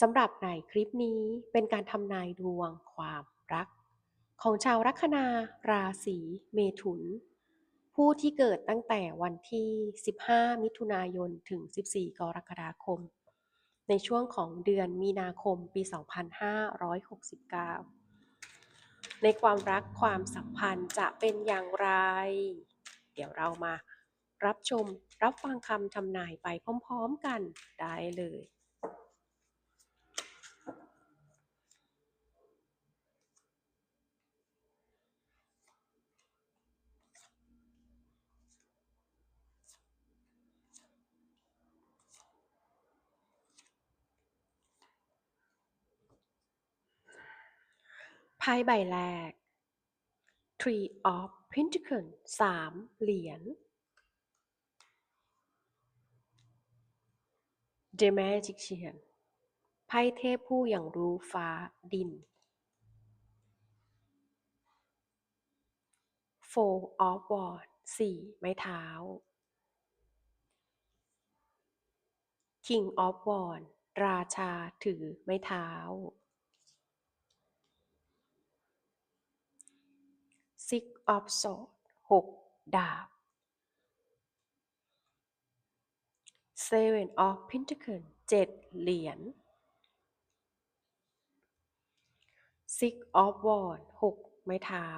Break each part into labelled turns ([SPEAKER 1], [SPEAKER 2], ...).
[SPEAKER 1] สำหรับในคลิปนี้เป็นการทำนายดวงความรัก ของชาวลัคนาราศีเมถุน ผู้ที่เกิดตั้งแต่วันที่ 15 มิถุนายนถึง 14 กรกฎาคม ในช่วงของเดือนมีนาคมปี 2569 ในความรักความสัมพันธ์จะเป็นอย่างไร เดี๋ยวเรามารับชมรับฟังคำทำนายไปพร้อม ๆ กันได้เลย ไพ่ใบแรก Three of Pentacles สามเหรียญ The Magician ไพ่เทพผู้อย่างรู้ฟ้าดิน Four of Wands สี่ไม้เท้า King of Wands ราชาถือไม้เท้า Six of sword หกดาบ Seven of Pentacles เจ็ดเหรียญ Six of wand หกไม้เท้า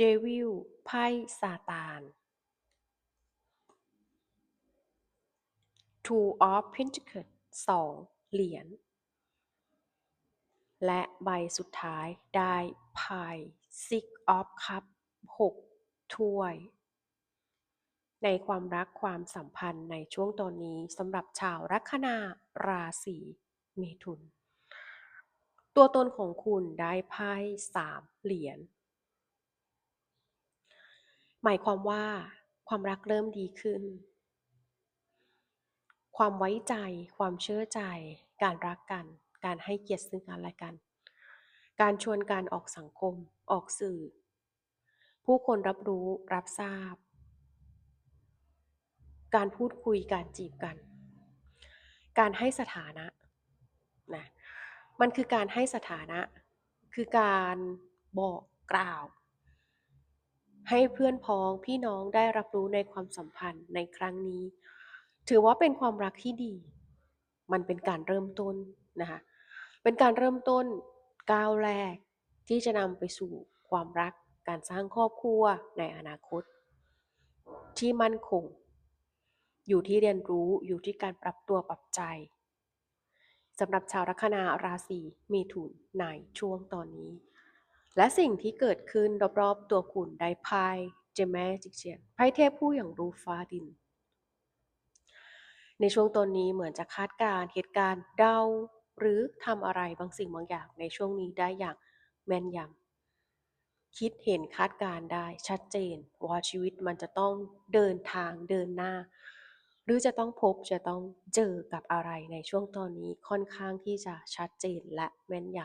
[SPEAKER 1] Devil ไพ่ซาตาน Two of Pentacles สองเหรียญ และใบสุดท้ายได้ไพ่ Six of Cup หกถ้วย ในความรักความสัมพันธ์ในช่วงตอนนี้สำหรับชาวลัคนาราศีเมถุน ตัวตนของคุณได้ไพ่สามเหรียญหมายความว่าความรักเริ่มดีขึ้น ความไว้ใจ ความเชื่อใจ การรักกัน การให้เกียรติซึ่งกันและกัน การชวนการออกสังคม ออกสื่อ ผู้คนรับรู้รับทราบ การพูดคุยการจีบกัน การให้สถานะนะมันคือการให้สถานะ คือการบอกกล่าว ให้เพื่อนพ้องพี่น้องได้รับรู้ในความสัมพันธ์ในครั้งนี้ ถือว่าเป็นความรักที่ดี มันเป็นการเริ่มต้นนะคะ เป็นการเริ่มต้นก้าวแรกที่จะนำไปสู่ความรักการสร้างครอบครัวในอนาคต ที่มั่นคง อยู่ที่เรียนรู้อยู่ที่การปรับตัวปรับใจสำหรับชาวลัคนาราศีเมถุนในช่วงตอนนี้ และสิ่งที่เกิดขึ้นรอบๆตัวคุณได้ไพ่เจมแมจิกเชียนไพ่เทพผู้อย่างรู้ฟ้าดิน ในช่วงตอนนี้เหมือนจะคาดการณ์เหตุการณ์เดา หรือทำอะไรบางสิ่งบางอย่างในช่วงนี้ได้อย่างแม่นยำคิดเห็นคาดการณ์ได้ชัดเจน ว่าชีวิตมันจะต้องเดินทางเดินหน้า หรือจะต้องพบจะต้องเจอกับอะไรในช่วงตอนนี้ค่อนข้างที่จะชัดเจนและแม่นย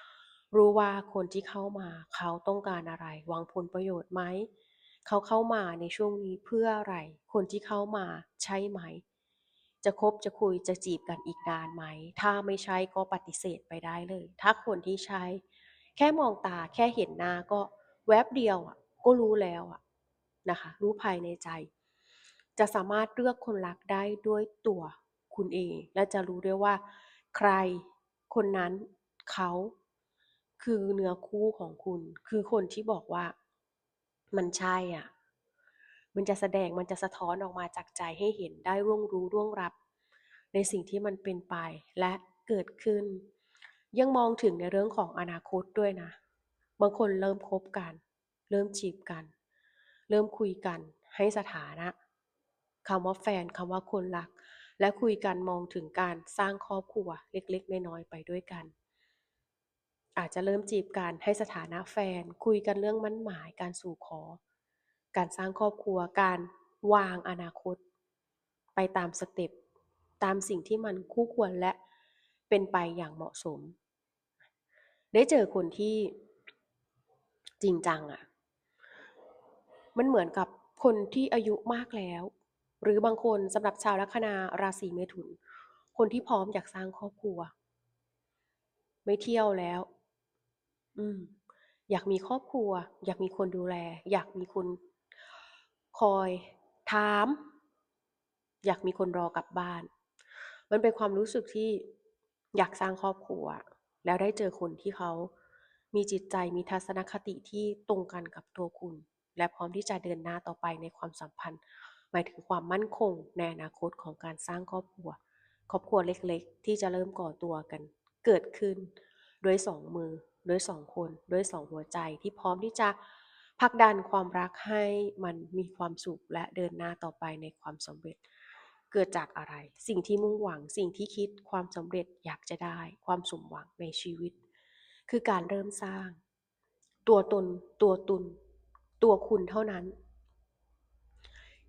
[SPEAKER 1] ำรู้ว่าคนที่เข้ามาเขาต้องการอะไรหวังผลประโยชน์ไหมเขาเข้ามาในช่วงนี้เพื่ออะไร คนที่เข้ามาใช่ไหม จะคบจะคุยจะจีบกันอีกนานไหม ถ้าไม่ใช่ก็ปฏิเสธไปได้เลย ถ้าคนที่ใช้ แค่มองตาแค่เห็นหน้าก็แวบเดียวอะ ก็รู้แล้วอะนะคะ รู้ภายในใจ จะสามารถเลือกคนรักได้ด้วยตัวคุณเอง และจะรู้ด้วยว่า ใครคนนั้นเขาคือเนื้อคู่ของคุณ คือคนที่บอกว่ามันใช่อะ มันจะแสดงมันจะสะท้อนออกมาจากใจให้เห็นได้ร่วงรู้ร่วงรับ ในสิ่งที่มันเป็นไปและเกิดขึ้น ยังมองถึงในเรื่องของอนาคตด้วยนะ บางคนเริ่มคบกัน เริ่มจีบกัน เริ่มคุยกันให้สถานะคำว่าแฟนคำว่าคนรัก และคุยกันมองถึงการสร้างครอบครัวเล็กๆน้อยๆไปด้วยกัน อาจจะเริ่มจีบกันให้สถานะแฟน คุยกันเรื่องมั่นหมายการสู่ขอ การสร้างครอบครัว การวางอนาคต ไปตามสเต็ปตามสิ่งที่มันคู่ควรและเป็นไปอย่างเหมาะสม ได้เจอคนที่จริงจังอะ่ะ มันเหมือนกับคนที่อายุมากแล้ว หรือบางคนสำหรับชาวลัคนาราศีเมถุน คนที่พร้อมอยากสร้างครอบครัว ไม่เที่ยวแล้ว อืม อยากมีครอบครัว อยากมีคนดูแล อยากมีคน คอยถาม อยากมีคนรอกลับบ้าน มันเป็นความรู้สึกที่อยากสร้างครอบครัว แล้วได้เจอคนที่เขามีจิตใจมีทัศนคติที่ตรงกันกับตัวคุณ และพร้อมที่จะเดินหน้าต่อไปในความสัมพันธ์ หมายถึงความมั่นคงในอนาคตของการสร้างครอบครัว ครอบครัวเล็กๆ ที่จะเริ่มก่อตัวกัน เกิดขึ้นด้วยสองมือด้วยสองคนด้วยสองหัวใจที่พร้อมที่จะ ผลักดันความรักให้มันมีความสุขและเดินหน้าต่อไปในความสำเร็จ เกิดจากอะไร สิ่งที่มุ่งหวัง สิ่งที่คิดความสำเร็จอยากจะได้ ความสมหวังในชีวิต คือการเริ่มสร้าง ตัวตน ตัวตุน ตัวคุณเท่านั้น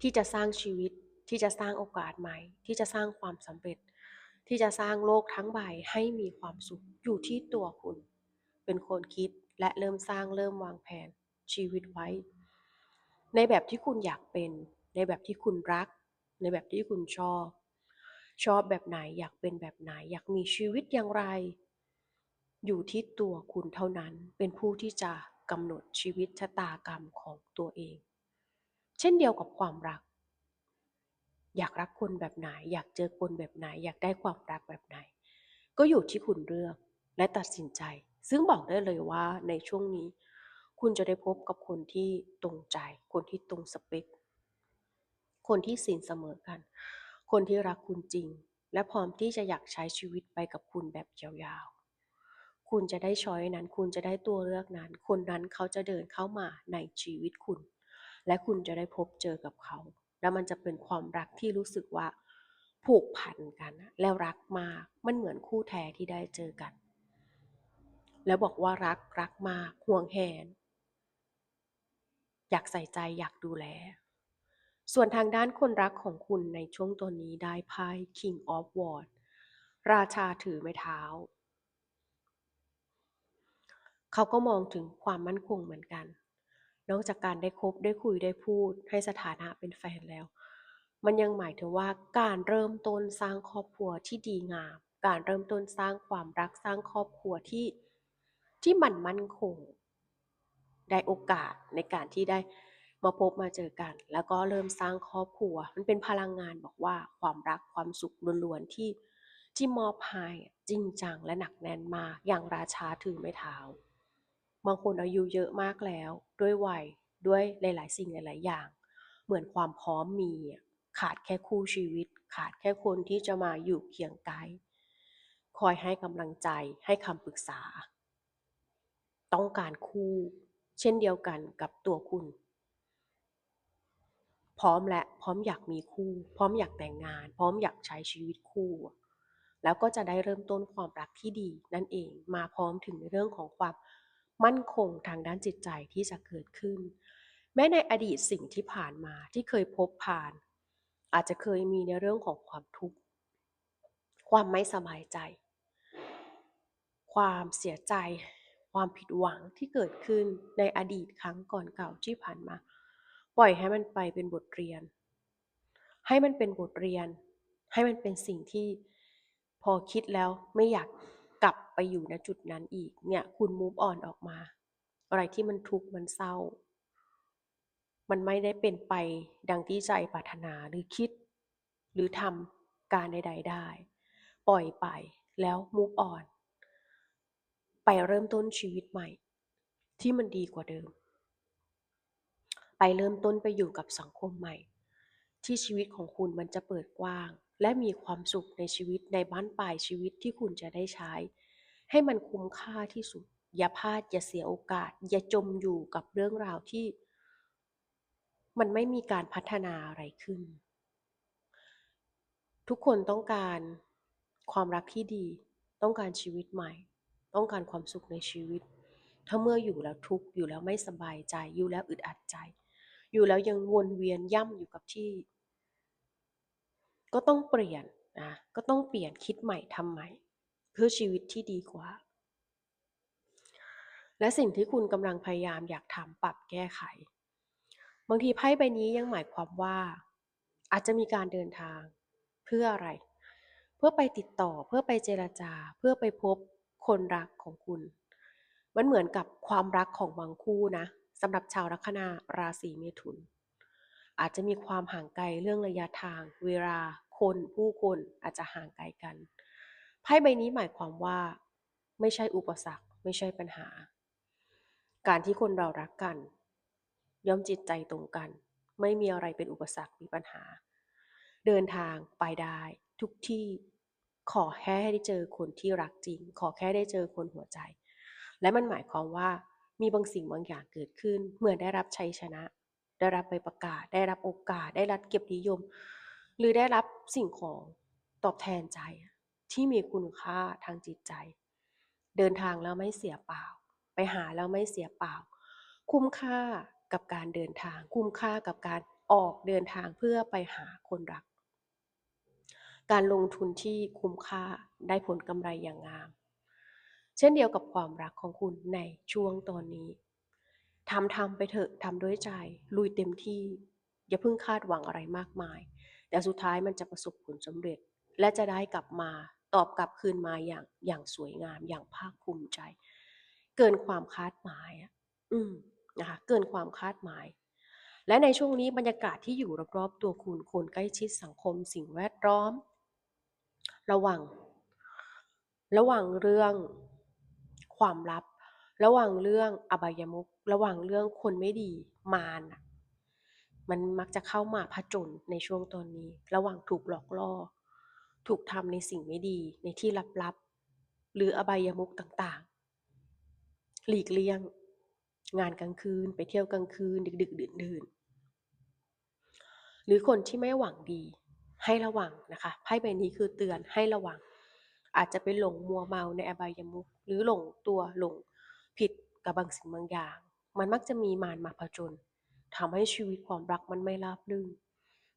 [SPEAKER 1] ที่จะสร้างชีวิตที่จะสร้างโอกาสใหม่ ที่จะสร้างความสำเร็จ ที่จะสร้างโลกทั้งใบให้มีความสุขอยู่ที่ตัวคุณ เป็นคนคิดและเริ่มสร้างเริ่มวางแผน ชีวิตไว้ ในแบบที่คุณอยากเป็น ในแบบที่คุณรัก ในแบบที่คุณชอบ ชอบแบบไหนอยากเป็นแบบไหน อยากมีชีวิตอย่างไร อยู่ที่ตัวคุณเท่านั้นเป็นผู้ที่จะกำหนดชีวิตชะตากรรมของตัวเอง เช่นเดียวกับความรัก อยากรักคนแบบไหน อยากเจอคนแบบไหน อยากได้ความรักแบบไหน ก็อยู่ที่คุณเลือกและตัดสินใจ ซึ่งบอกได้เลยว่าในช่วงนี้ คุณจะได้พบกับคนที่ตรงใจ คนที่ตรงสเปค คนที่สินเสมอกัน คนที่รักคุณจริง และพร้อมที่จะอยากใช้ชีวิตไปกับคุณแบบยาวๆ คุณจะได้ช้อยนั้น คุณจะได้ตัวเลือกนั้น คนนั้นเขาจะเดินเข้ามาในชีวิตคุณ และคุณจะได้พบเจอกับเขา แล้วมันจะเป็นความรักที่รู้สึกว่าผูกพันกัน แล้วรักมาก มันเหมือนคู่แท้ที่ได้เจอกัน แล้วบอกว่ารักรักมากห่วงแหน อยากใส่ใจอยากดูแล ส่วนทางด้านคนรักของคุณในช่วงตัวนี้ได้ไพ่ King of Wands ราชาถือไม้เท้า เขาก็มองถึงความมั่นคงเหมือนกัน นอกจากการได้คบได้คุยได้พูดให้สถานะเป็นแฟนแล้ว มันยังหมายถึงว่าการเริ่มต้นสร้างครอบครัวที่ดีงาม การเริ่มต้นสร้างความรักสร้างครอบครัวที่ที่มันมั่นคง ได้โอกาสในการที่ได้มาพบมาเจอกัน แล้วก็เริ่มสร้างครอบครัว มันเป็นพลังงานบอกว่าความรักความสุขล้วนๆที่ที่มอบให้จริงจังและหนักแน่นมากอย่างราชาถือไม้เท้าบางคนอายุเยอะมากแล้ว ด้วยวัยด้วยหลาย ๆ สิ่งหลาย ๆ อย่าง เหมือนความพร้อมมีขาดแค่คู่ชีวิต ขาดแค่คนที่จะมาอยู่เคียงกายคอยให้กำลังใจให้คำปรึกษา ต้องการคู่ เช่นเดียวกันกับตัวคุณ พร้อมและพร้อมอยากมีคู่ พร้อมอยากแต่งงาน พร้อมอยากใช้ชีวิตคู่ แล้วก็จะได้เริ่มต้นความรักที่ดีนั่นเองมาพร้อมถึงเรื่องของความมั่นคงทางด้านจิตใจที่จะเกิดขึ้น แม้ในอดีตสิ่งที่ผ่านมาที่เคยพบผ่าน อาจจะเคยมีในเรื่องของความทุกข์ความไม่สบายใจ ความเสียใจ ความผิดหวังที่เกิดขึ้นในอดีตครั้งก่อนเก่าที่ผ่านมา ปล่อยให้มันไปเป็นบทเรียน ให้มันเป็นบทเรียน ให้มันเป็นสิ่งที่พอคิดแล้วไม่อยากกลับไปอยู่ณจุดนั้นอีกเนี่ยคุณมูฟออนออกมา อะไรที่มันทุกข์มันเศร้า มันไม่ได้เป็นไปดังที่ใจปรารถนาหรือคิด หรือทำการใด ๆ ได้ ปล่อยไปแล้วมูฟออน ไปเริ่มต้นชีวิตใหม่ ที่มันดีกว่าเดิม ไปเริ่มต้นไปอยู่กับสังคมใหม่ ที่ชีวิตของคุณมันจะเปิดกว้าง และมีความสุขในชีวิตในบ้านปลายชีวิตที่คุณจะได้ใช้ ให้มันคุ้มค่าที่สุด อย่าพลาดอย่าเสียโอกาส อย่าจมอยู่กับเรื่องราวที่ มันไม่มีการพัฒนาอะไรขึ้น ทุกคนต้องการความรักที่ดี ต้องการชีวิตใหม่ ต้องการความสุขในชีวิต ถ้าเมื่ออยู่แล้วทุกข์อยู่แล้วไม่สบายใจอยู่แล้วอึดอัดใจ อยู่แล้วยังวนเวียนย่ำอยู่กับที่ ก็ต้องเปลี่ยนนะก็ต้องเปลี่ยนคิดใหม่ทำใหม่ เพื่อชีวิตที่ดีกว่า และสิ่งที่คุณกำลังพยายามอยากทำปรับแก้ไข บางทีไพ่ใบนี้ยังหมายความว่า อาจจะมีการเดินทางเพื่ออะไร เพื่อไปติดต่อเพื่อไปเจรจา เพื่อไปพบ คนรักของคุณ มันเหมือนกับความรักของบางคู่นะสำหรับชาวลัคนาราศีเมถุน อาจจะมีความห่างไกลเรื่องระยะทาง เวลาคนผู้คนอาจจะห่างไกลกันไพ่ใบนี้หมายความว่า ไม่ใช่อุปสรรค ไม่ใช่ปัญหา การที่คนเรารักกัน ย่อมจิตใจตรงกัน ไม่มีอะไรเป็นอุปสรรคมีปัญหา เดินทางไปได้ทุกที่ ขอแค่ได้เจอคนที่รักจริง ขอแค่ได้เจอคนหัวใจ และมันหมายความว่ามีบางสิ่งบางอย่างเกิดขึ้น เมื่อได้รับชัยชนะ ได้รับใบประกาศ ได้รับโอกาส ได้รับเกียรตินิยม หรือได้รับสิ่งของตอบแทนใจ ที่มีคุณค่าทางจิตใจ เดินทางแล้วไม่เสียเปล่า ไปหาแล้วไม่เสียเปล่า คุ้มค่ากับการเดินทาง คุ้มค่ากับการออกเดินทางเพื่อไปหาคนรัก การลงทุนที่คุ้มค่าได้ผลกำไรอย่างงาม เช่นเดียวกับความรักของคุณในช่วงตอนนี้ทำทำไปเถอะทำด้วยใจ ลุยเต็มที่ อย่าเพิ่งคาดหวังอะไรมากมาย แต่สุดท้ายมันจะประสบผลสำเร็จ และจะได้กลับมาตอบกลับคืนมาอย่างอย่างสวยงามอย่างภาคภูมิใจ เกินความคาดหมายอะอืมนะคะเกินความคาดหมาย และในช่วงนี้บรรยากาศที่อยู่รอบๆตัวคุณคนใกล้ชิดสังคม สิ่งแวดล้อม ระวัง ระวังเรื่องความลับ ระวังเรื่องอบายมุขระวังเรื่องคนไม่ดีมารน่ะมันมักจะเข้ามาผจญในช่วงตอนนี้ ระวังถูกหลอกล่อ ถูกทำในสิ่งไม่ดี ในที่ลับๆ หรืออบายมุขต่างๆ หลีกเลี่ยง งานกลางคืน ไปเที่ยวกลางคืน ดึกๆดื่นๆหรือคนที่ไม่หวังดี ให้ระวังนะคะไพ่ใบนี้คือเตือนให้ระวัง อาจจะไปหลงมัวเมาในอบายมุขหรือหลงตัวหลงผิดกับบางสิ่งบางอย่าง มันมักจะมีมารมาผจญทำให้ชีวิตความรักมันไม่ราบรื่น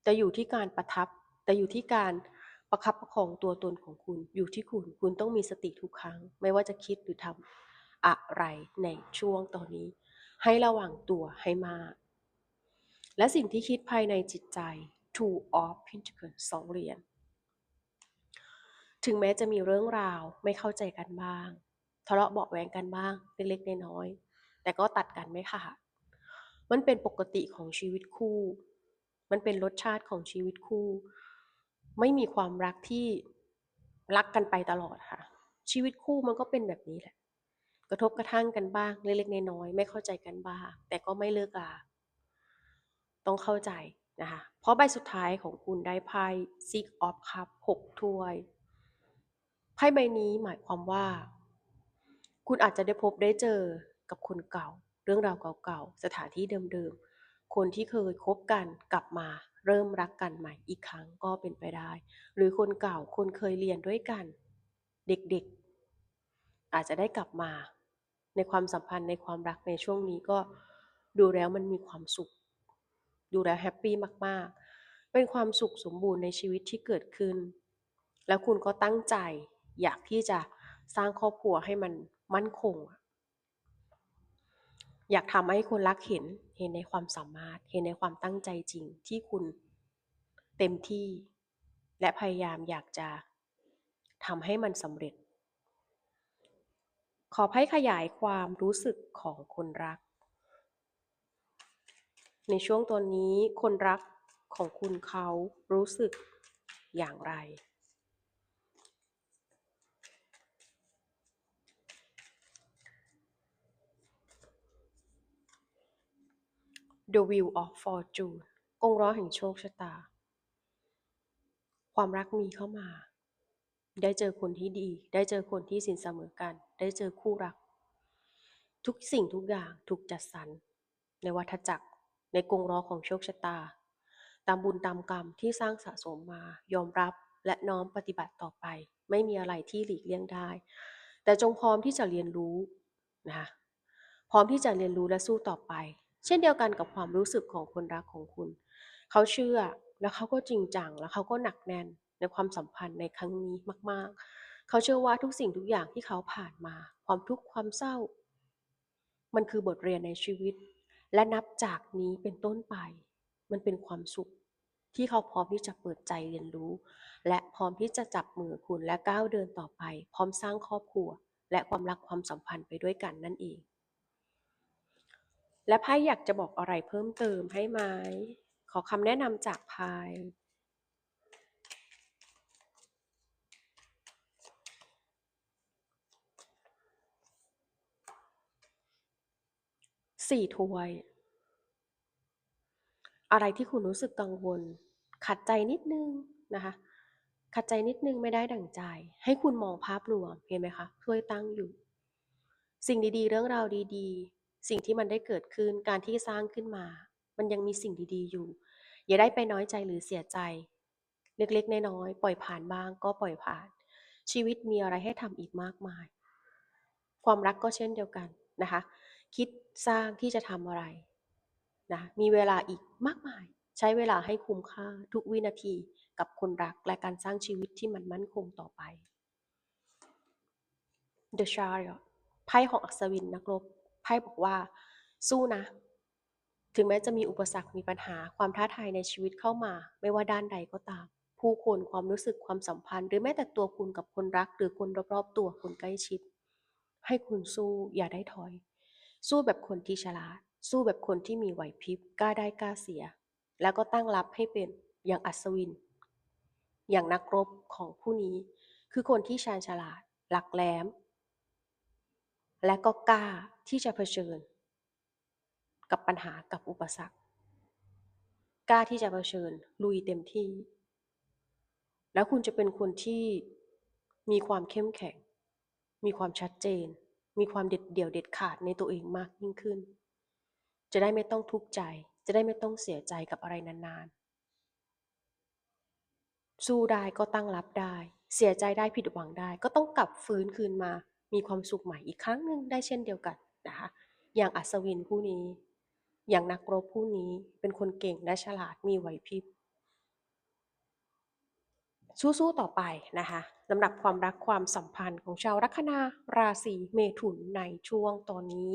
[SPEAKER 1] แต่อยู่ที่การประทับ แต่อยู่ที่การประคับประคองตัวตนของคุณ อยู่ที่คุณ คุณต้องมีสติทุกครั้ง ไม่ว่าจะคิดหรือทำอะไรในช่วงตอนนี้ ให้ระวังตัวให้มาก และสิ่งที่คิดภายในจิตใจ two of pentacles สองเหรียญถึงแม้จะมีเรื่องราวไม่เข้าใจกันบ้าง ทะเลาะเบาะแวงกันบ้างเล็กๆน้อยๆแต่ก็ตัดกันไม่ขาดมันเป็นปกติของชีวิตคู่ มันเป็นรสชาติของชีวิตคู่ ไม่มีความรักที่รักกันไปตลอดค่ะ ชีวิตคู่มันก็เป็นแบบนี้แหละ กระทบกระทั่งกันบ้างเล็กๆน้อยๆไม่เข้าใจกันบ้าง แต่ก็ไม่เลิกลา ต้องเข้าใจ นะคะเพราะใบสุดท้ายของคุณได้ไพ่ Six of Cup หกถ้วย ไพ่ใบนี้หมายความว่า คุณอาจจะได้พบได้เจอกับคนเก่า เรื่องราวเก่าๆ สถานที่เดิมๆ คนที่เคยคบกันกลับมาเริ่มรักกันใหม่อีกครั้งก็เป็นไปได้ หรือคนเก่าคนเคยเรียนด้วยกัน เด็กๆ อาจจะได้กลับมา ในความสัมพันธ์ในความรักในช่วงนี้ก็ดูแล้วมันมีความสุข ดูแลแฮปปี้มากๆ เป็นความสุขสมบูรณ์ในชีวิตที่เกิดขึ้น แล้วคุณก็ตั้งใจอยากที่จะสร้างครอบครัวให้มันมั่นคง อยากทำให้คนรักเห็น เห็นในความสามารถ เห็นในความตั้งใจจริงที่คุณเต็มที่ และพยายามอยากจะทำให้มันสำเร็จ ขอให้ขยายความรู้สึกของคนรัก ในช่วงตอนนี้คนรักของคุณเขารู้สึกอย่างไร The Wheel of Fortune กงล้อแห่งโชคชะตา ความรักมีเข้ามา ได้เจอคนที่ดี ได้เจอคนที่สินเสมอกัน ได้เจอคู่รัก ทุกสิ่งทุกอย่างถูกจัดสรรในวัฏจักร ในกรงล้อของโชคชะตา ตามบุญตามกรรมที่สร้างสะสมมายอมรับและน้อมปฏิบัติต่อไป ไม่มีอะไรที่หลีกเลี่ยงได้ แต่จงพร้อมที่จะเรียนรู้นะคะพร้อมที่จะเรียนรู้และสู้ต่อไป เช่นเดียวกันกับความรู้สึกของคนรักของคุณ เขาเชื่อแล้วเขาก็จริงจังแล้วเขาก็หนักแน่นในความสัมพันธ์ในครั้งนี้มาก ๆ เขาเชื่อว่าทุกสิ่งทุกอย่างที่เขาผ่านมา ความทุกข์ความเศร้า มันคือบทเรียนในชีวิต และนับจากนี้เป็นต้นไป มันเป็นความสุขที่เขาพร้อมที่จะเปิดใจเรียนรู้ และพร้อมที่จะจับมือคุณและก้าวเดินต่อไป พร้อมสร้างครอบครัว และความรักความสัมพันธ์ไปด้วยกันนั่นเอง และไพ่อยากจะบอกอะไรเพิ่มเติมให้ไหมขอคำแนะนำจากไพ่ สี่ถ้วย อะไรที่คุณรู้สึกกังวล ขัดใจนิดนึงนะคะ ขัดใจนิดนึงไม่ได้ดั่งใจ ให้คุณมองภาพรวมเห็นไหมคะถ้วยตั้งอยู่ สิ่งดีๆ เรื่องราวดีๆ สิ่งที่มันได้เกิดขึ้นการที่สร้างขึ้นมา มันยังมีสิ่งดีๆอยู่ อย่าได้ไปน้อยใจหรือเสียใจ เล็กๆ น้อยๆปล่อยผ่านบ้าง ก็ปล่อยผ่าน ชีวิตมีอะไรให้ทำอีกมากมาย ความรักก็เช่นเดียวกันนะคะ คิดสร้างที่จะทำอะไรนะมีเวลาอีกมากมาย ใช้เวลาให้คุ้มค่าทุกวินาทีกับคนรักและการสร้างชีวิตที่มันมั่นคงต่อไป The Chariot ไพ่ของอัศวินนักรบไพ่บอกว่า สู้นะ ถึงแม้จะมีอุปสรรคมีปัญหาความท้าทายในชีวิตเข้ามา ไม่ว่าด้านใดก็ตาม ผู้คนความรู้สึกความสัมพันธ์ หรือแม้แต่ตัวคุณกับคนรัก หรือคนรอบๆตัวคนใกล้ชิด ให้คุณสู้อย่าได้ถอย สู้แบบคนที่ฉลาด สู้แบบคนที่มีไหวพริบกล้าได้กล้าเสีย แล้วก็ตั้งรับให้เป็นอย่างอัศวิน อย่างนักรบของผู้นี้ คือคนที่ชาญฉลาด หลักแหลม และก็กล้าที่จะเผชิญ กับปัญหากับอุปสรรค กล้าที่จะเผชิญ ลุยเต็มที่ แล้วคุณจะเป็นคนที่มีความเข้มแข็ง มีความชัดเจน มีความเด็ดเดี่ยวเด็ดขาดในตัวเองมากยิ่งขึ้น จะได้ไม่ต้องทุกข์ใจ จะได้ไม่ต้องเสียใจกับอะไรนานๆ สู้ได้ก็ตั้งรับได้ เสียใจได้ผิดหวังได้ ก็ต้องกลับฟื้นคืนมา มีความสุขใหม่อีกครั้งหนึ่งได้เช่นเดียวกันนะคะ อย่างอัศวินผู้นี้ อย่างนักรบผู้นี้ เป็นคนเก่งและฉลาดมีไหวพริบ สู้ๆต่อไปนะคะสำหรับความรักความสัมพันธ์ของชาวลัคนาราศีเมถุนในช่วงตอนนี้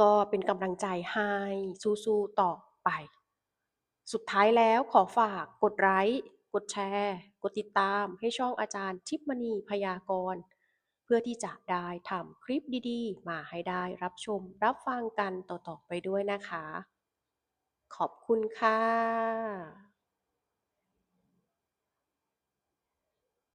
[SPEAKER 1] ก็เป็นกำลังใจให้สู้ๆต่อไป สุดท้ายแล้วขอฝากกดไลค์กดแชร์ กดติดตามให้ช่องอาจารย์ทิพมณีพยากรณ์เพื่อที่จะได้ทำคลิปดีๆ มาให้ได้รับชมรับฟังกันต่อๆไปด้วยนะคะ ขอบคุณค่ะ